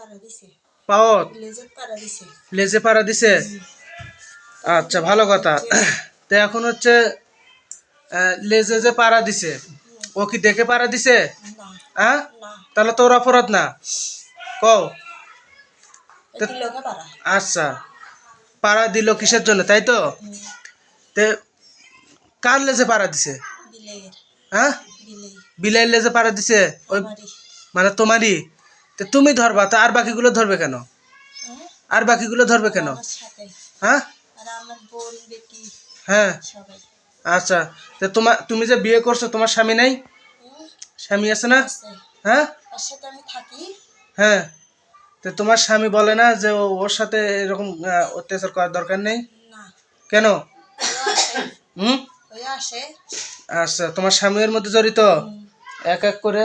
পাড়া দিছে পাওত লেজের পাড়া দিছে লেজে পাড়া দিছে আচ্ছা ভালো কথা। তো এখন হচ্ছে লেজে যে পাড়া দিছে ও কি দেখে পাড়া দিছে হ্যাঁ তাহলে তোর অপরাধ না। কও। আচ্ছা। পাড়া দিল কিসের জন্য তাই তো? তে কার লেজে পাড়া দিছে হ্যাঁ বিলেই লেজে পাড়া দিছে ওই মানে তোমারই? তো তুমি ধরবা তো আর বাকিগুলো ধরবে কেন? হ্যাঁ? আর বাকিগুলো ধরবে কেন? হ্যাঁ? বেটি হ্যাঁ। আচ্ছা তো তোমার তুমি যে বিয়ে করছ তোমার স্বামী নাই? স্বামী আছে না? হ্যাঁ? হ্যাঁ। তো তোমার স্বামী বলে না যে ওর সাথে এরকম অত্যাচার করার দরকার নেই? কেন? হুম? আচ্ছা তোমার স্বামীর মধ্যে জড়িত? এক এক করে?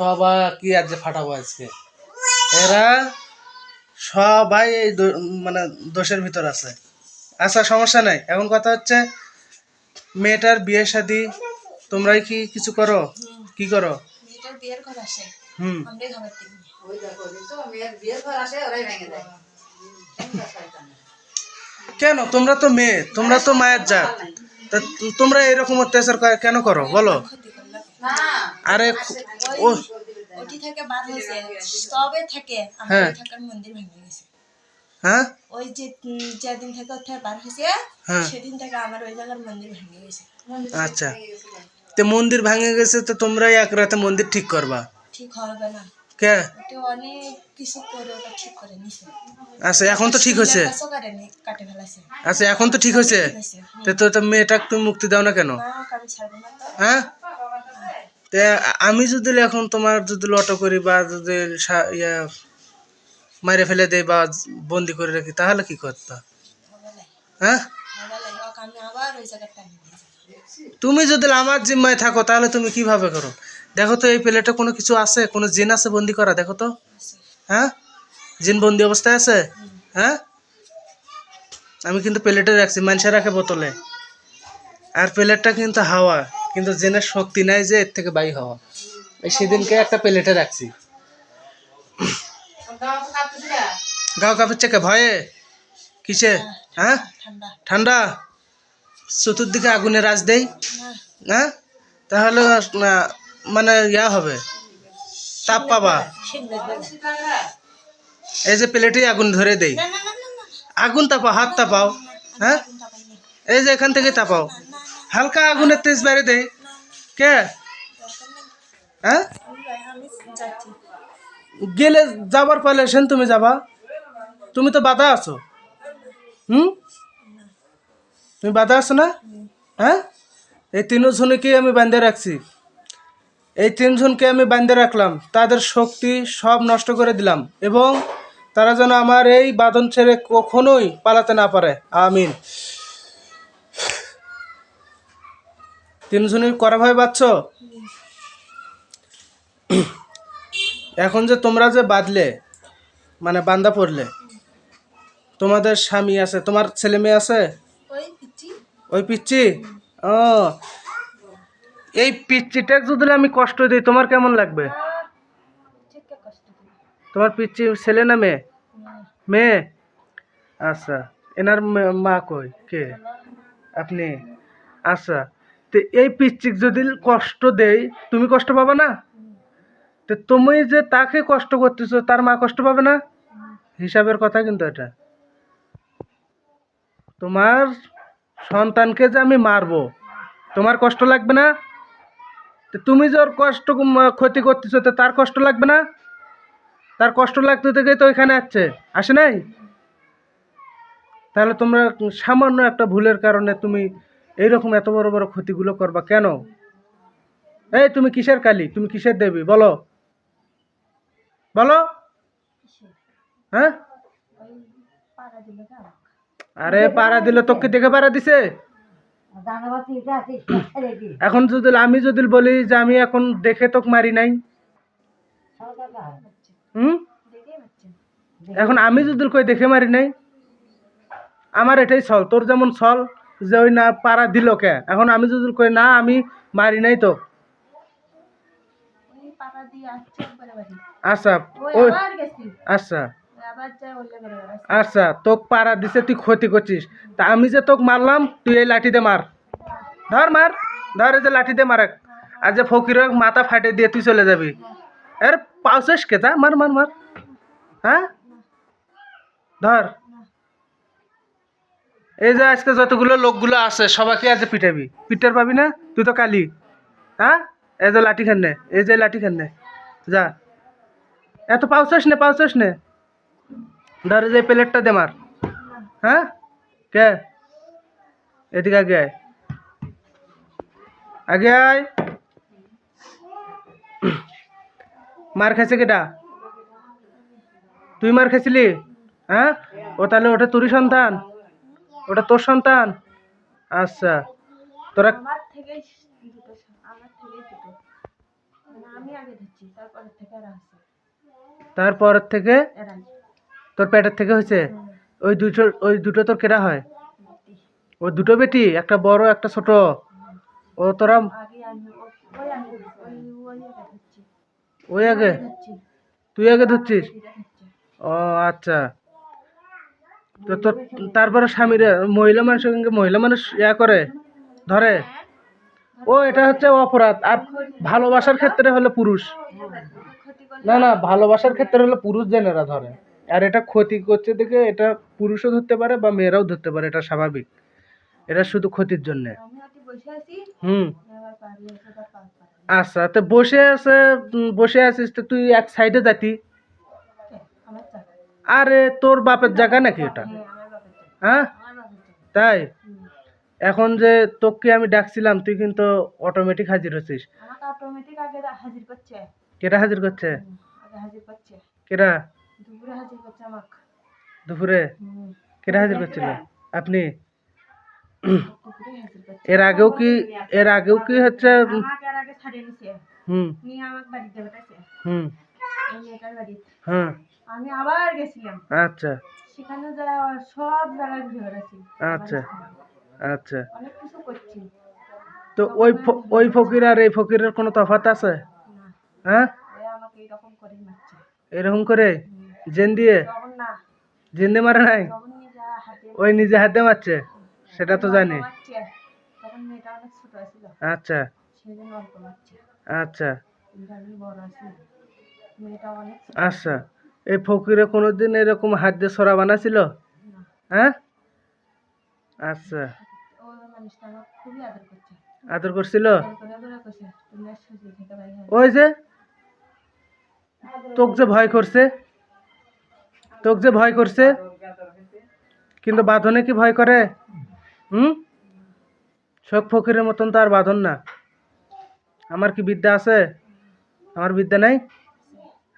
সবাই কি আর যে ফাটাবো আজকে। এরা সবাই এই মানে দোষের ভিতর আছে। আচ্ছা সমস্যা নাই। এখন কথা হচ্ছে মেয়েটার বিয়ে শাদি তোমরাই কি কিছু করো। কি করো? মেয়েটার বিয়ের ঘর আসে। হুম। কেন? তোমরা তো মেয়ে তোমরা তো মায়ের জাত। তো- তোমরা এরকম অত্যাচার কেন করো? বলো। আরে ও ওটি থেকে বার হয়েছে সবে থেকে হ্যাঁ। ওই থাকার মন্দির ভেঙে গেছে। হ্যাঁ? ওই যে যেদিন থেকে ওর থেকে বার হয়েছে হ্যাঁ। সেদিন থেকে আমার ওই জায়গার মন্দির ভেঙে গেছে। আচ্ছা। তো মন্দির ভাঙে গেছে তো তোমরাই এক রাতে মন্দির ঠিক করবা? ঠিক হবে না। কে? অনেক কিছু করে ওটা ঠিক করে নিছে। আচ্ছা এখন তো ঠিক হয়েছে? কাটে ফেলাছে আচ্ছা এখন তো ঠিক হয়েছে। তো তো মেয়েটাকে তুমি মুক্তি দাও না কেন? না আমি ছাড়বো না তো। হ্যাঁ? আমি যদি এখন তোমার যদি লটো করি বা যদি ইয়া মারে ফেলে দেই বা বন্দি করে রাখি, তাহলে কি করতে? হ্যাঁ। তুমি যদি আমার জিম্মায় থাকো, তাহলে তুমি কীভাবে করো? দেখো তো এই প্লেটে কোনো কিছু আছে? কোনো জিন আছে বন্দি করা? দেখো তো। হ্যাঁ? জিন বন্দি অবস্থায় আছে? হ্যাঁ? আমি কিন্তু প্লেটে রাখছি মানুষের রাখে বোতলে। আর প্লেটটা কিন্তু হাওয়া। কিন্তু জেনের শক্তি নাই যে এর থেকে বাই হওয়া। এই সেদিনকে একটা প্লেটে রাখছি। গাও কাপড় চেকে ভয়ে? কিসে? হ্যাঁ? ঠান্ডা। চতুর্দিকে আগুনে রাজ দেই। হ্যাঁ? তাহলে মানে ইয়া হবে। তাপ পাবা। এই যে প্লেটেই আগুন ধরে দেই। আগুন তাপাও, হাত তাপাও। হ্যাঁ? এই যে এখান থেকে তাপাও। হালকা আগুনের তেজ বাইরে দেই কে? হ্যাঁ? গেলে যাবার পালে সেন তুমি যাবা। তুমি তো বাধা আছো। হুম? তুমি বাধা আছো না? হ্যাঁ? এই তিনজনকে আমি বান্ধে রাখছি। এই তিনজনকে আমি বান্ধে রাখলাম। তাদের শক্তি সব নষ্ট করে দিলাম এবং তারা যেন আমার এই বাঁধন ছেড়ে কখনোই পালাতে না পারে। আমিন। তিনজনের করা ভয় পাচ্ছ এখন যে তোমরা যে বাঁধলে মানে বান্দা পড়লে তোমাদের স্বামী আছে তোমার ছেলে মেয়ে আছে? ওই পিচ্ছি ও। এই পিচ্চিটা যদি আমি কষ্ট দিই তোমার কেমন লাগবে? তোমার পিচ্ছি ছেলে না মেয়ে? মেয়ে? আচ্ছা এনার মা কই? কে? আপনি? আচ্ছা তো এই পিচ্চিক যদি কষ্ট দেয়, তুমি কষ্ট পাবে না? তো তুমি যে তাকে কষ্ট করতেছো, তার মা কষ্ট পাবে না? হিসাবের কথা কিন্তু এটা। তোমার সন্তানকে যে আমি মারবো, তোমার কষ্ট লাগবে না? তো তুমি যে ওর কষ্ট ক্ষতি করতেছো, তো তার কষ্ট লাগবে না? তার কষ্ট লাগতে থেকেই তো এখানে আসছে। আসে নাই? তাহলে তোমরা সামান্য একটা ভুলের কারণে তুমি এইরকম এত বড় বড় ক্ষতিগুলো করবা কেন? এই তুমি কিসের কালী? তুমি কিসের দেবী? বলো। বলো। হ্যাঁ? আরে পাড়া দিল তোকে দেখে পাড়া দিছে? এখন যদি আমি যদি বলি যে আমি এখন দেখে তোকে মারি নাই। হুম? এখন আমি যদি কই দেখে মারি নাই? আমার এটাই ছল, তোর যেমন ছল। যে ওই না পাড়া দিল কে? এখন আমি যদি কই না আমি মারি নাই তো। আচ্ছা ওই আচ্ছা। আচ্ছা তোকে পাড়া দিছে তুই ক্ষতি করছিস। তা আমি যে তোকে মারলাম তুই এই লাঠি দিয়ে মার। ধর মার ধর এই যে লাঠি দিয়ে মার। আর যে ফকির মাথা ফাটে দিয়ে তুই চলে যাবি। এর পাউসেস কে তা? মার মার মার। হ্যাঁ? ধর। এই যে আজকে যতগুলো লোকগুলো আছে, সবাইকে আজ পিটাবি পিটার পাবি না? তুই তো কালি। হ্যাঁ? এই যে লাঠি খান্নে, এই যে লাঠি খান্নে। যা। এত পাউসাস নে পাউসাস নে। ধর যে প্লেটটা দে মার। হ্যাঁ? কে? এদিকে আগে আয়। আগে আয়। মার খাইছে কেটা? তুই মার খাইছিলি? হ্যাঁ? ও তাহলে ওটা তোরই সন্তান। ওটা তোর সন্তান? আচ্ছা। তোরা মানে তারপরে থেকে তোর পেটের থেকে হয়েছে? ওই দুটো ওই দুটো তোর কেরা হয়? ও দুটো বেটি একটা বড় একটা ছোট। ও তোরা ওই আগে তুই আগে ধরছিস? ও আচ্ছা। তো তোর তারপরে স্বামীর মহিলা মানুষের সঙ্গে মহিলা মানুষ ইয়া করে, ধরে। ও, এটা হচ্ছে অপরাধ। আর ভালোবাসার ক্ষেত্রে হলো পুরুষ। না না, ভালোবাসার ক্ষেত্রে হলো পুরুষ জেনেরা ধরে। আর এটা ক্ষতি করছে দেখে এটা পুরুষও ধরতে পারে বা মেয়েরাও ধরতে পারে, এটা স্বাভাবিক। এটা শুধু ক্ষতির জন্যে। হুম। আচ্ছা তো বসে আছে বসে আছিস, তো তুই এক সাইডে যাতি। আরে তোর বাপের জায়গা নাকি এটা? হ্যাঁ হ্যাঁ? তাই? এখন যে তোকে আমি ডাকছিলাম তুই কিন্তু অটোমেটিক হাজির হচ্ছিস। আমাকে অটোমেটিক আগে হাজির করছে। কেটা হাজির করছে? কেটা দুপুরে কেটা হাজির করছিল? আপনি? এর আগেও কি এর আগেও কি হচ্ছে? হুম। হুম। হ্যাঁ। আমি আবার গেছিলাম। আচ্ছা। সেখানে যা সব জায়গায় ঘুরে বেড়াচ্ছি আচ্ছা। আচ্ছা। অনেক কিছু করছি। তো ওই ওই ফকির আর এই ফকিরের কোনো তফাৎ আছে? হ্যাঁ? এরকম করে জেন দিয়ে? জেন দিয়ে মারে নাই? ওই নিজে হাতে মারছে? সেটা তো জানি। আচ্ছা। আচ্ছা। আচ্ছা। এই ফকিরে কোনোদিন এরকম হাত দিয়ে সরা বানাছিল হ্যাঁ? আচ্ছা। আদর করছে করছিল। ওই যে? তোক যে ভয় করছে? তোক যে ভয় করছে? কিন্তু বাঁধনে কি ভয় করে? হুম? শোক ফকিরের মতন তো আর বাঁধন না। আমার কি বিদ্যা আছে? আমার বিদ্যা নাই?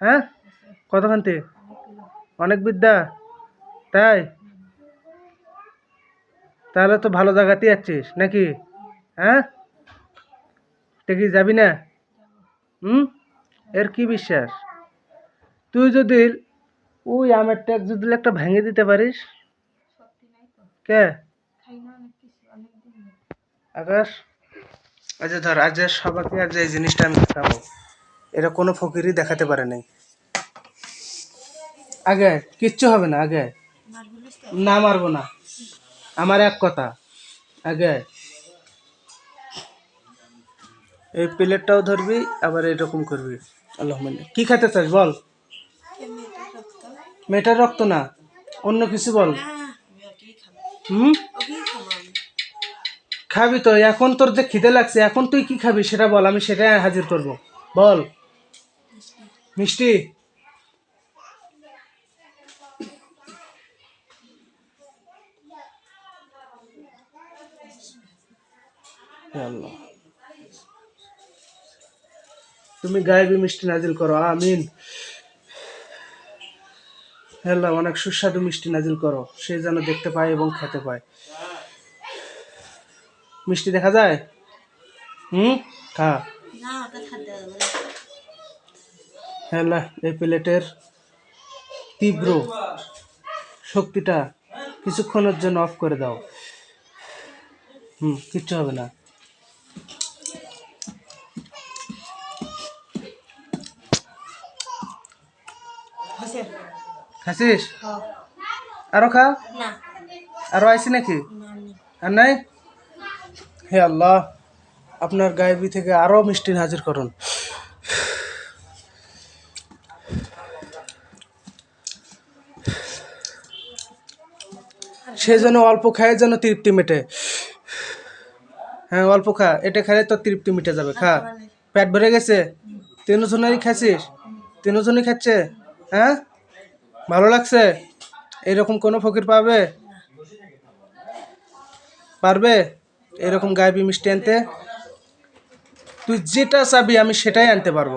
হ্যাঁ? কতখানতে? অনেক বিদ্যা। তাই? তাহলে তো ভালো জায়গাতেই যাচ্ছিস নাকি? হ্যাঁ? কি যাবি না? হুম? এর কি বিশ্বাস? তুই যদি ওই আমের ট্যাগ যদি একটা ভেঙে দিতে পারিস। কে? আকাশ? আচ্ছা ধর, আজ সবাইকে আজ এই জিনিসটা আমি দেখাবো এটা কোনো ফকিরই দেখাতে পারে নাই। আগে, কিচ্ছু হবে না, আগে। না মারবো না। আমার এক কথা, আগে। এই প্লেটটাও ধরবি, আবার এরকম করবি। আল্লাহ কি খেতে চাস বল? মেয়েটার রক্ত না, অন্য কিছু বল। হুম? খাব তো, এখন তোর যে খিদে লাগছে, এখন তুই কি খাবি সেটা বল, আমি সেটাই হাজির করব। বল। মিষ্টি? আল্লাহ। তুমি গায়েবী মিষ্টি নাজিল করো আমিন। হে আল্লাহ অনেক সুস্বাদু মিষ্টি নাজিল করো সে যেন দেখতে পায় এবং খেতে পায়। মিষ্টি দেখা যায়? হুম? খা। না হ্যাঁ এই প্লেটের তীব্র শক্তিটা কিছুক্ষণের জন্য অফ করে দাও। হুম কিচ্ছু হবে না। খাসিস আরও খা। আরও আইসি নাকি? আর নাই? হে আল্লাহ আপনার গায়েবি থেকে আরও মিষ্টি হাজির করুন। সে যেন অল্প খায় যেন তৃপ্তি মেটে। হ্যাঁ অল্প খা। এটা খেলে তো তৃপ্তি মিটে যাবে খা। পেট ভরে গেছে? তিনজনেরই খাচ্ছিস তিনজনই খাচ্ছে? হ্যাঁ? ভালো লাগছে? এরকম কোনো ফকির পাবে? পারবে? এরকম গায়েবি মিষ্টি আনতে তুই যেটা চাবি আমি সেটাই আনতে পারব।